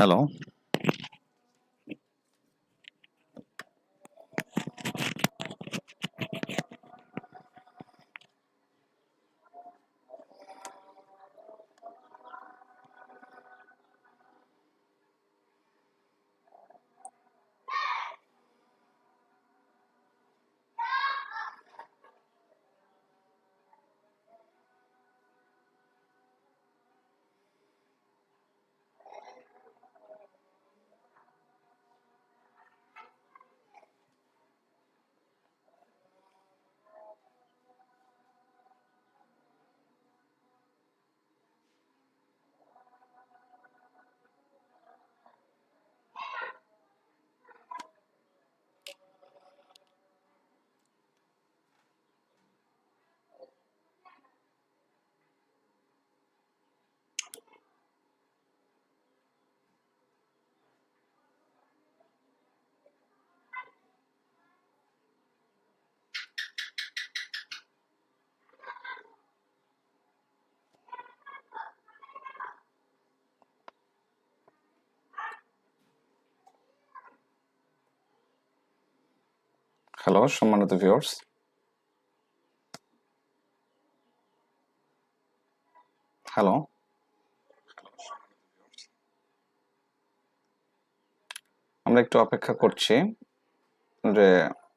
Hello hello সম্মানিত viewers hello আমরা একটু অপেক্ষা করছি যে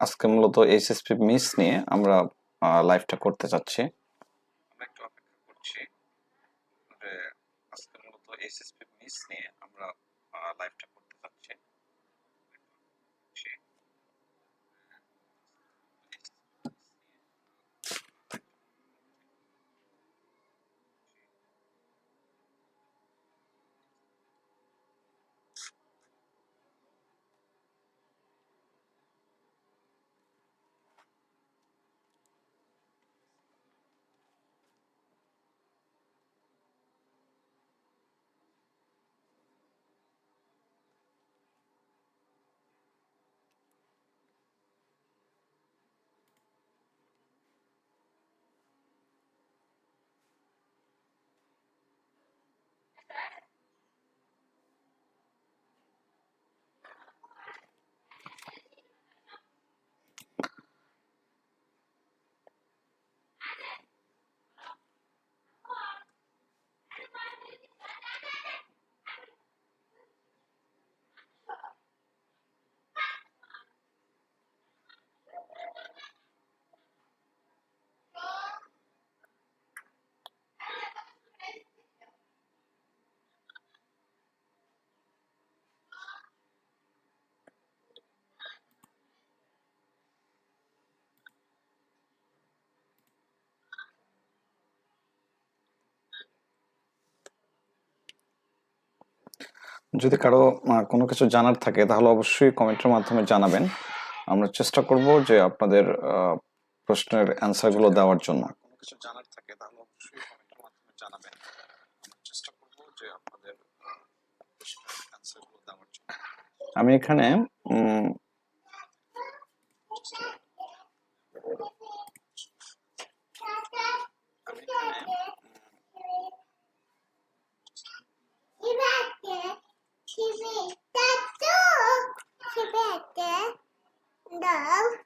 আজকে মূলত এইচএসপি মিস নিয়ে আমরা লাইভটা করতে চাচ্ছি। আমরা আমরা লাইভটা করতে চাচ্ছি যদি কারও কোনো কিছু জানার থাকে, তাহলে অবশ্যই কমেন্টের মাধ্যমে জানাবেন। আমরা চেষ্টা করব যে আপনাদের প্রশ্নের অ্যান্সারগুলো দেওয়ার জন্য। কোনো কিছু জানার থাকে, তাহলে অবশ্যই কমেন্টের মাধ্যমে জানাবেন। আমরা চেষ্টা করব যে আপনাদের প্রশ্নের দেওয়ার জন্য। আমি এখানে আমি এখানে the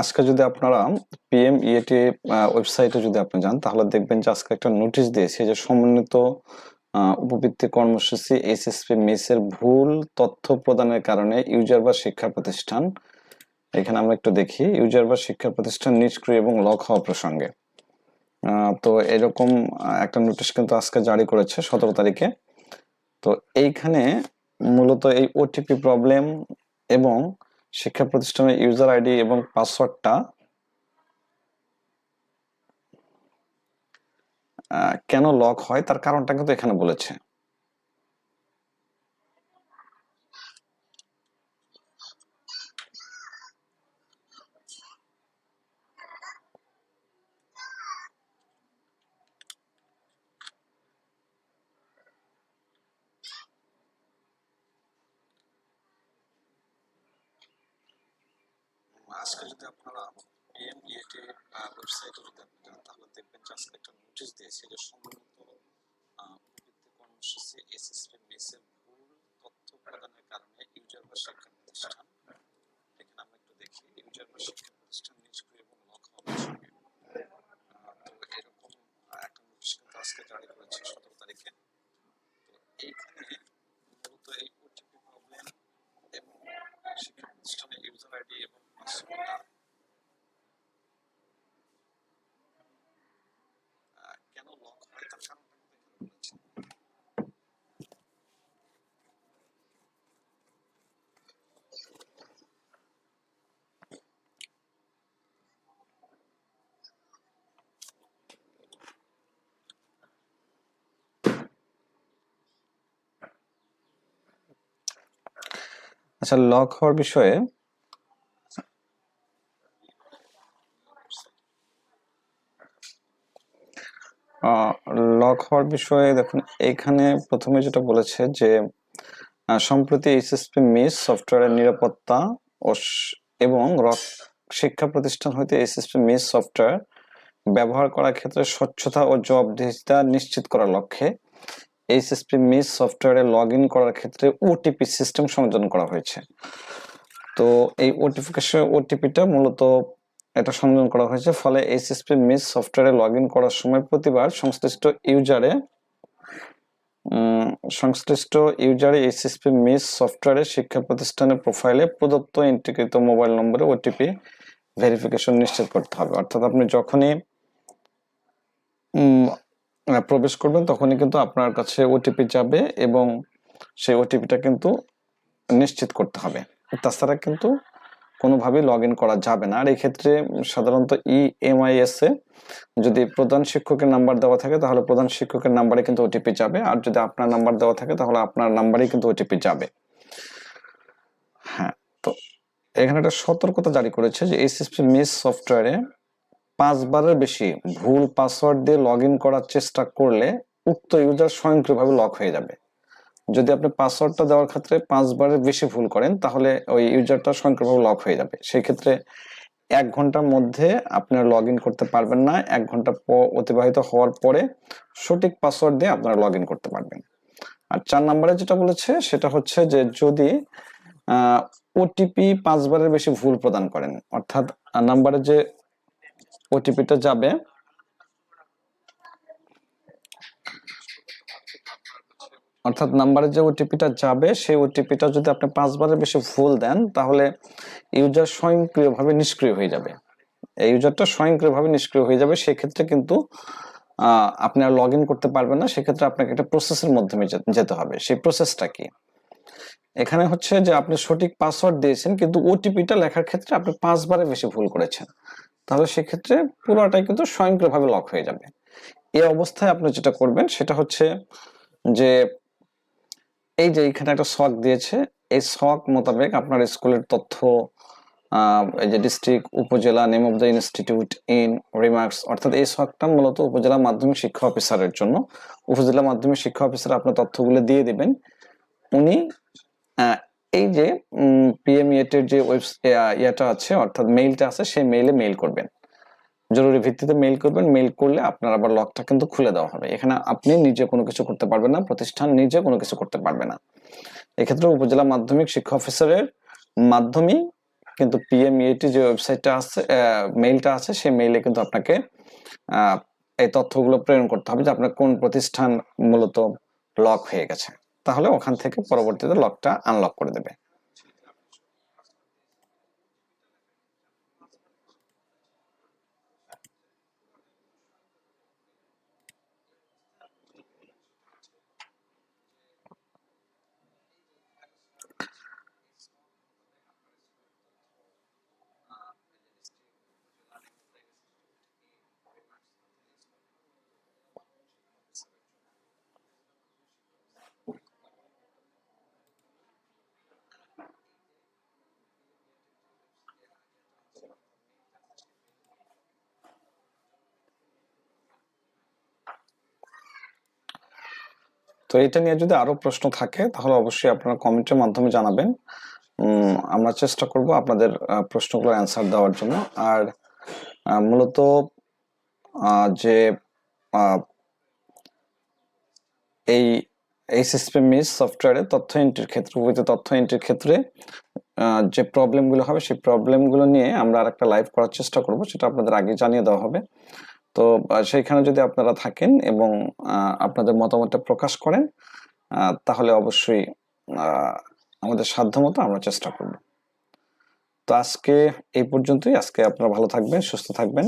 আজকে যদি আপনারা পিএম ইয়েটি ওয়েবসাইটে যদি আপনি যান, তাহলে দেখবেন যে আজকে একটা নোটিশ দিয়েছে যে সমন্বিত উপবৃত্তি কর্মসূচি, এসএসপি মেসের ভুল তথ্য প্রদানের কারণে ইউজার বা শিক্ষা প্রতিষ্ঠান, এখানে আমরা একটু দেখি, ইউজার বা শিক্ষা প্রতিষ্ঠান নিষ্ক্রিয় এবং লক হওয়া প্রসঙ্গে। তো এরকম একটা নোটিশ কিন্তু আজকে জারি করেছে সতেরো তারিখে। তো এইখানে মূলত এই ওটিপি প্রবলেম এবং শিক্ষা প্রতিষ্ঠানের ইউজার আইডি এবং পাসওয়ার্ডটা কেন লক হয়? তার কারণটা কিন্তু এখানে বলেছে। আজকে যদি আপনারা পিএম ইএটি ওয়েবসাইটে যদি আপনি যান তাহলে দেখবেন যে আজকে একটা নোটিশ দিয়েছে যে সম্মানিত উপবৃত্তি কর্মসূচি এসএসপি মেসের ভুল তথ্য প্রদানের কারণে ইউজার বা শিক্ষা প্রতিষ্ঠান এখানে আমরা একটু দেখি ইউজার বা শিক্ষা প্রতিষ্ঠান নিষ্ক্রিয় এবং লক হওয়া প্রসঙ্গে আহ, তো এরকম আহ, একটা নোটিশ কিন্তু আজকে জারি করেছে সতেরো তারিখে তো এইখানে মূলত এই ওটিপি প্রবলেম এবং শিক্ষা প্রতিষ্ঠানের ইউজার আইডি এবং পাসওয়ার্ডটা কেন লক হয় তার কারণটা কিন্তু এখানে বলেছে আচ্ছা লক হওয়ার বিষয়ে? লক হওয়ার বিষয়ে দেখুন, এখানে প্রথমে যেটা বলেছে যে সম্প্রতি এইচএসপি মিস সফটওয়্যারের নিরাপত্তা ও এবং রক- শিক্ষা প্রতিষ্ঠান হইতে এইচএসপি মিস সফটওয়্যার ব্যবহার করার ক্ষেত্রে স্বচ্ছতা ও জবাবদিহিতা নিশ্চিত করার লক্ষ্যে এইচএসপি মিস সফটওয়্যারে লগ ইন করার ক্ষেত্রে ওটিপি সিস্টেম সংযোজন করা হয়েছে। তো এই ওটিফিকেশন ওটিপিটা মূলত এটা সংযোজন করা হয়েছে। ফলে এইচএসপি মিস সফটওয়্যারে লগ ইন করার সময় প্রতিবার সংশ্লিষ্ট ইউজারে সংশ্লিষ্ট ইউজারে এইচএসপি মিস সফটওয়্যারে শিক্ষা প্রতিষ্ঠানের প্রোফাইলে প্রদত্ত ইন্টিগ্রিত মোবাইল নম্বরে ওটিপি ভেরিফিকেশন নিশ্চিত করতে হবে। অর্থাৎ আপনি যখনই প্রবেশ করবেন, তখনই কিন্তু আপনার কাছে ওটিপি যাবে এবং সেই ওটিপিটা কিন্তু নিশ্চিত করতে হবে। তাছাড়া কিন্তু কোনোভাবেই লগ ইন করা যাবে না। আর এই ক্ষেত্রে সাধারণত ই এমআইএস এ যদি প্রধান শিক্ষকের নাম্বার দেওয়া থাকে, তাহলে প্রধান শিক্ষকের নাম্বারে কিন্তু ওটিপি যাবে। আর যদি আপনার নাম্বার দেওয়া থাকে, তাহলে আপনার নাম্বারেই কিন্তু ওটিপি যাবে। হ্যাঁ তো এখানে একটা সতর্কতা জারি করেছে যে এসএসপি মিস সফটওয়্যারে পাঁচবারের বেশি ভুল পাসওয়ার্ড দিয়ে লগ করার চেষ্টা করলে উক্ত ইউজার স্বয়ংক্রিয়ভাবে লক হয়ে যাবে। যদি আপনি পাসওয়ার্ডটা দেওয়ার ক্ষেত্রে পাঁচবারের বেশি ভুল করেন, তাহলে ওই ইউজারটা স্বয়ংক্রিয়ভাবে লক হয়ে যাবে। সেই ক্ষেত্রে এক ঘণ্টার মধ্যে আপনারা লগ করতে পারবেন না। এক ঘণ্টা অতিবাহিত হওয়ার পরে সঠিক পাসওয়ার্ড দিয়ে আপনারা লগ করতে পারবেন। আর চার নম্বরে যেটা বলেছে, সেটা হচ্ছে যে যদি ওটিপি পাঁচবারের বেশি ভুল প্রদান করেন, অর্থাৎ নাম্বারে যে ওটিপিটা যাবে। অর্থাৎ নাম্বারে যে ওটিপিটা যাবে, সেই ওটিপিটা যদি আপনি পাঁচবারের বেশি ভুল দেন, তাহলে ইউজার স্বয়ংক্রিয়ভাবে নিষ্ক্রিয় হয়ে যাবে। এই ইউজারটা স্বয়ংক্রিয়ভাবে নিষ্ক্রিয় হয়ে যাবে, সেক্ষেত্রে কিন্তু আপনি আর লগ করতে পারবেন না, সেক্ষেত্রে আপনাকে একটা প্রসেসের মাধ্যমে যেতে হবে। সেই প্রসেসটা কি? এখানে হচ্ছে যে, আপনি সঠিক পাসওয়ার্ড দিয়েছেন, কিন্তু ওটিপিটা লেখার ক্ষেত্রে আপনি পাঁচবারের বেশি ভুল করেছেন। তাহলে সেক্ষেত্রে পুরোটাই কিন্তু স্বয়ংক্রিয়ভাবে লক হয়ে যাবে। এই অবস্থায় আপনি যেটা করবেন সেটা হচ্ছে যে এই যে এখানে একটা শখ দিয়েছে, এই শখ মোতাবেক আপনার স্কুলের তথ্য এই যে district upazila name of the institute in remarks অর্থাৎ এই শখটা মূলত উপজেলা মাধ্যমিক শিক্ষা অফিসারের জন্য। উপজেলা মাধ্যমিক শিক্ষা অফিসার আপনার তথ্যগুলো দিয়ে দিবেন। উনি এই যে পিএমইএটের যে ওয়েব ইয়েটা আছে, অর্থাৎ মেইলটা আছে, সেই মেইলে মেইল করবেন। জরুরি ভিত্তিতে মেইল করবেন মেইল করলে আপনার আবার লকটা কিন্তু খুলে দেওয়া হবে। এখানে আপনি নিজে কোনো কিছু করতে পারবেন না, প্রতিষ্ঠান নিজে কোনো কিছু করতে পারবে না। এক্ষেত্রে উপজেলা মাধ্যমিক শিক্ষা অফিসারের মাধ্যমে কিন্তু পিএমইএটি যে ওয়েবসাইটটা আছে মেইলটা আছে, সেই মেইলে কিন্তু আপনাকে এই তথ্যগুলো প্রেরণ করতে হবে যে আপনার কোন প্রতিষ্ঠান মূলত লক হয়ে গেছে। তাহলে ওখান থেকে পরবর্তীতে লকটা আনলক করে দেবে। তো এটা নিয়ে যদি আরও প্রশ্ন থাকে, তাহলে অবশ্যই আপনারা কমেন্টের মাধ্যমে জানাবেন। আমরা চেষ্টা করব আপনাদের প্রশ্নগুলোর অ্যান্সার দেওয়ার জন্য। আর মূলত যে এই এই সিস্টেম মিস সফটওয়্যারে তথ্য এন্ট্রির ক্ষেত্রে উইথ তথ্য এন্ট্রির ক্ষেত্রে যে প্রবলেমগুলো হবে, সেই প্রবলেমগুলো নিয়ে আমরা আর একটা লাইভ করার চেষ্টা করব, সেটা আপনাদের আগে জানিয়ে দেওয়া হবে। তো সেইখানে যদি আপনারা থাকেন এবং আপনাদের মতামতটা প্রকাশ করেন তাহলে অবশ্যই আমাদের সাধ্যমতো আমরা চেষ্টা করব। তো আজকে এই পর্যন্তই। আজকে আপনারা ভালো থাকবেন, সুস্থ থাকবেন।